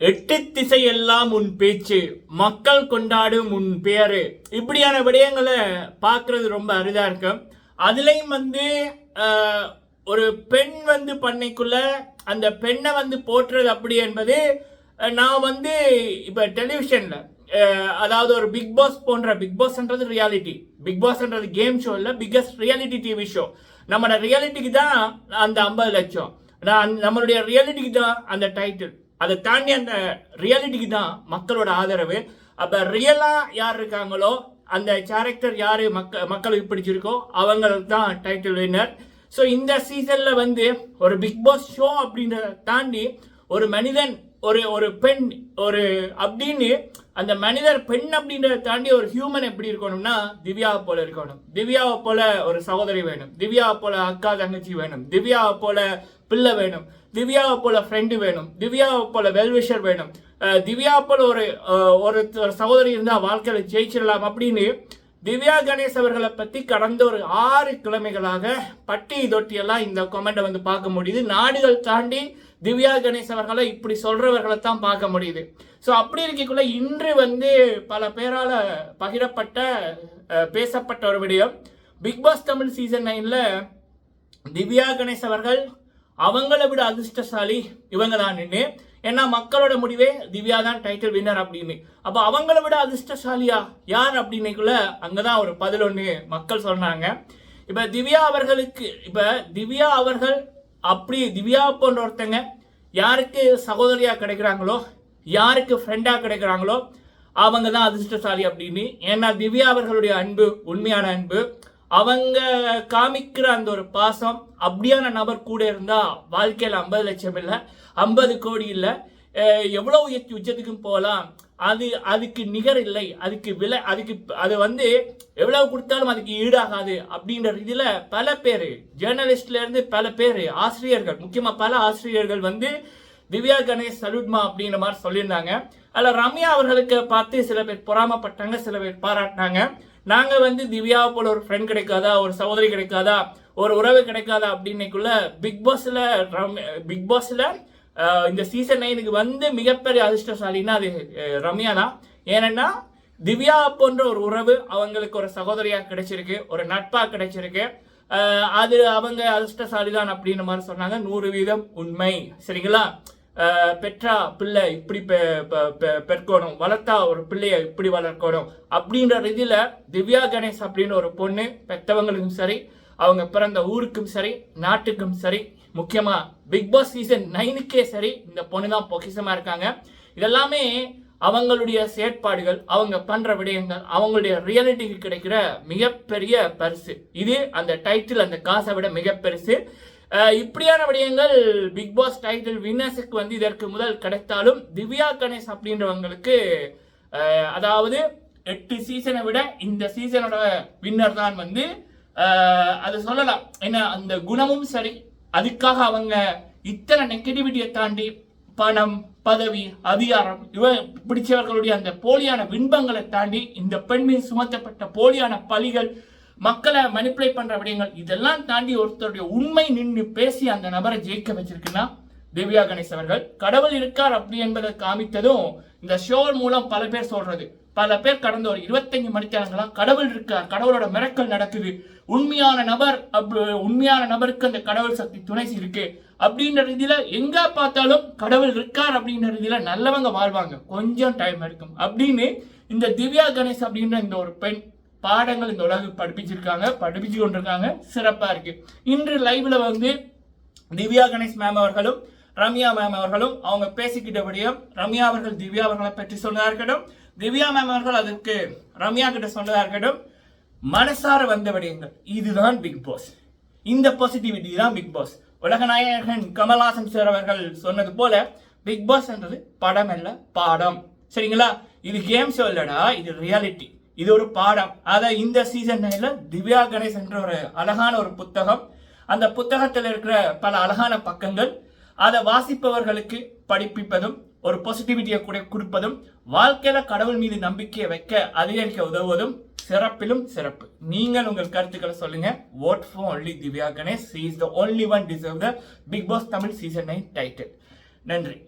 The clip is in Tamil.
எட்டு திசையெல்லாம் உன் பேச்சு மக்கள் கொண்டாடும் உன் பேரு இப்படியான விடயங்களை பார்க்கறது ரொம்ப அரிதா இருக்கும் அதுலயும் வந்து ஒரு பெண் வந்து பண்ணைக்குள்ள அந்த பெண்ணை வந்து போற்றுறது அப்படி என்பது நான் வந்து இப்ப டெலிவிஷன்ல அதாவது ஒரு பிக் பாஸ் போன்ற பிக் பாஸ்ன்றது ரியாலிட்டி பிக் பாஸ்ன்றது கேம் ஷோ இல்ல பிக்கஸ்ட் ரியாலிட்டி டிவி ஷோ நம்மளோட ரியாலிட்டிக்கு தான் அந்த ஐம்பது லட்சம். நான் நம்மளுடைய ரியாலிட்டிக்கு தான் அந்த டைட்டில் அதை தாண்டி அந்த ரியாலிட்டிக்கு தான் மக்களோட ஆதரவு. அப்போ ரியலாக யார் இருக்காங்களோ அந்த கேரக்டர் யார் மக்க மக்களுக்கு பிடிச்சிருக்கோ அவங்களுக்கு தான் டைட்டில் வின்னர் ஸோ இந்த சீசனில் வந்து ஒரு பிக் பாஸ் ஷோ அப்படின்றத தாண்டி ஒரு மனிதன் ஒரு ஒரு பெண் ஒரு அப்படின்னு அந்த மனிதர் பெண் அப்படின்றத தாண்டி ஒரு ஹியூமன் எப்படி இருக்கணும்னா திவ்யாவை போல இருக்கணும். திவ்யாவை போல ஒரு சகோதரி வேணும். திவ்யாவை போல அக்கா தங்கச்சி வேணும். திவ்யாவை போல பிள்ளை வேணும். திவ்யாவை போல ஃப்ரெண்டு வேணும். திவ்யாவை போல வெல்விஷர் வேணும். திவ்யா போல ஒரு ஒரு சகோதரி இருந்தால் வாழ்க்கையில் ஜெயிச்சிடலாம் அப்படின்னு திவ்யா கணேஷ் அவர்களை பற்றி கடந்த ஒரு ஆறு கிழமைகளாக பட்டி தொட்டியெல்லாம் இந்த கொமெண்டை வந்து பார்க்க முடியுது. நாடுகள் தாண்டி திவ்யா கணேஷ் அவர்களை இப்படி சொல்கிறவர்களை தான் பார்க்க முடியுது. ஸோ அப்படி இருக்கக்குள்ள இன்று வந்து பல பேரால் பகிரப்பட்ட பேசப்பட்ட ஒரு விடயம். பிக் பாஸ் தமிழ் சீசன் நைனில் திவ்யா கணேஷ் அவர்கள் அவங்கள விட அதிர்ஷ்டசாலி இவங்க தான் நின்று ஏன்னா மக்களோட முடிவே திவ்யா தான் டைட்டில் வின்னர் அப்படின்னு. அப்போ அவங்கள விட அதிர்ஷ்டசாலியா யார் அப்படின்னைக்குள்ள அங்கதான் ஒரு பதில் ஒன்று மக்கள் சொன்னாங்க. இப்போ திவ்யா அவர்களுக்கு இப்போ திவ்யா அவர்கள் அப்படி திவ்யா போன்ற ஒருத்தங்க யாருக்கு சகோதரியாக கிடைக்கிறாங்களோ யாருக்கு ஃப்ரெண்டாக கிடைக்கிறாங்களோ அவங்க தான் அதிர்ஷ்டசாலி அப்படின்னு. ஏன்னா திவ்யா அவர்களுடைய அன்பு உண்மையான அன்பு. அவங்க காமிக்கிற அந்த ஒரு பாசம் அப்படியான நபர் கூட இருந்தா வாழ்க்கையில் ஐம்பது லட்சம் இல்லை ஐம்பது கோடி இல்லை. எவ்வளோ உயர்த்தி உச்சத்துக்கும் போகலாம். அது அதுக்கு நிகர் இல்லை அதுக்கு விலை அதுக்கு அது வந்து எவ்வளவு கொடுத்தாலும் அதுக்கு ஈடாகாது அப்படின்ற இதில் பல பேர் ஜேர்னலிஸ்ட்லேருந்து பல பேர் ஆசிரியர்கள் முக்கியமாக பல ஆசிரியர்கள் வந்து திவ்யா கணேஷ் சலுட்மா அப்படிங்கிற மாதிரி சொல்லியிருந்தாங்க. அதில் ரம்யா அவர்களுக்கு பார்த்து சில பேர் பொறாமப்பட்டாங்க சில பேர் பாராட்டினாங்க. நாங்கள் வந்து திவ்யா போல ஒரு ஃப்ரெண்ட் கிடைக்காதா ஒரு சகோதரி கிடைக்காதா ஒரு உறவு கிடைக்காதா அப்படின்னைக்குள்ள பிக் பாஸ்ல பிக் பாஸில் இந்த சீசன் நைனுக்கு வந்து மிகப்பெரிய அதிர்ஷ்டசாலின்னா அது ரம்யா தான் ஏன்னா திவ்யா போன்ற ஒரு உறவு அவங்களுக்கு ஒரு சகோதரியாக கிடைச்சிருக்கு ஒரு நட்பாக கிடைச்சிருக்கு. அது அவங்க அதிர்ஷ்டசாலி தான் அப்படின்ற மாதிரி சொன்னாங்க. நூறு வீதம் உண்மை. சரிங்களா? பெற்றா பிள்ளை இப்படி பெ- பெ- பெற்கணும் வளர்த்தா ஒரு பிள்ளைய இப்படி வளர்க்கணும் அப்படின்ற இதில் திவ்யா கணேஷ் அப்படின்னு ஒரு பொண்ணு பெற்றவங்களுக்கும் சரி அவங்க பிறந்த ஊருக்கும் சரி நாட்டுக்கும் சரி முக்கியமாக பிக் பாஸ் சீசன் நைனுக்கே சரி இந்த பொண்ணு தான் பொக்கிசமாக இருக்காங்க. இதெல்லாமே அவங்களுடைய செயற்பாடுகள் அவங்க பண்ற விடயங்கள் அவங்களுடைய ரியாலிட்டிக்கு கிடைக்கிற மிகப்பெரிய பரிசு. இது அந்த டைட்டில் அந்த காசை விட மிக பெருசு இப்படியான விடயங்கள் பிக் பாஸ் டைட்டில் வின்னர்ஸுக்கு வந்து இதற்கு முதல் கிடைத்தாலும் திவ்யா கணேஷ் அப்படின்றவங்களுக்கு அதாவது எட்டு சீசனை விட இந்த சீசனோட வின்னர் தான் வந்து அது சொல்லலாம். ஏன்னா அந்த குணமும் சரி அதுக்காக அவங்க இத்தனை நெகட்டிவிட்டியை தாண்டி பணம் பதவி அதிகாரம் இவ பிடிச்சவர்களுடைய அந்த போலியான பின்பங்களை தாண்டி இந்த பெண்மின் சுமத்தப்பட்ட போலியான பழிகள் மக்களை மனிப்புலேட் பண்ணுற விடயங்கள் இதெல்லாம் தாண்டி ஒருத்தருடைய உண்மை நின்று பேசி அந்த நபரை ஜெயிக்க வச்சிருக்குன்னா திவ்யா கணேஷ் அவர்கள் கடவுள் இருக்கார் அப்படி என்பதை காமித்ததும் இந்த ஷோ மூலம் பல பேர் சொல்றது. பல பேர் கடந்த ஒரு இருபத்தஞ்சு மணித்தேரங்களா கடவுள் இருக்கார் கடவுளோட மிரக்கல் நடக்குது. உண்மையான நபர் உண்மையான நபருக்கு அந்த கடவுள் சக்தி துணை இருக்கு. அப்படின்ற ரீதியில எங்க பார்த்தாலும் கடவுள் இருக்கார் அப்படின்ற ரீதியில நல்லவங்க வாழ்வாங்க. கொஞ்சம் டைம் எடுக்கும். அப்படின்னு இந்த திவ்யா கணேஷ் அப்படின்ற இந்த ஒரு பெண் பாடங்கள் இந்த உலகம் படிப்பிச்சிருக்காங்க படிப்பிச்சு கொண்டிருக்காங்க. சிறப்பாக இருக்கு. இன்று லைவ்ல வந்து திவ்யா கணேஷ் மேம் அவர்களும் ரம்யா மேம் அவர்களும் அவங்க பேசிக்கிட்ட ரம்யா அவர்கள் திவ்யா அவர்களை பற்றி சொன்னதாக இருக்கட்டும் திவ்யா மேம் அவர்கள் அதற்கு ரம்யா கிட்ட சொன்னதாக இருக்கட்டும் மனசார வந்த விடயங்கள். இதுதான் பிக் பாஸ் இந்த பாசிட்டிவிட்டி தான் பிக் பாஸ் உலகநாயகன் கமல்ஹாசன் சார் அவர்கள் சொன்னது போல பிக் பாஸ் என்றது படம் அல்ல பாடம். சரிங்களா? இது கேம் ஷோ இல்லடா இது ரியாலிட்டி இது ஒரு பாடம். அதை இந்த சீசன் நைனில் திவ்யா கணேஷ் என்ற ஒரு அழகான ஒரு புத்தகம். அந்த புத்தகத்தில் இருக்கிற பல அழகான பக்கங்கள். அதை வாசிப்பவர்களுக்கு படிப்பிப்பதும் ஒரு பாசிட்டிவிட்டியை கூட கொடுப்பதும் வாழ்க்கையில கடவுள் மீது நம்பிக்கையை வைக்க அதிகரிக்க உதவுவதும் சிறப்பிலும் சிறப்பு. நீங்கள் உங்கள் கருத்துக்களை சொல்லுங்க. Vote for only Divya Ganesh. Is the only one one deserve Bigg Boss Tamil season nine title நன்றி.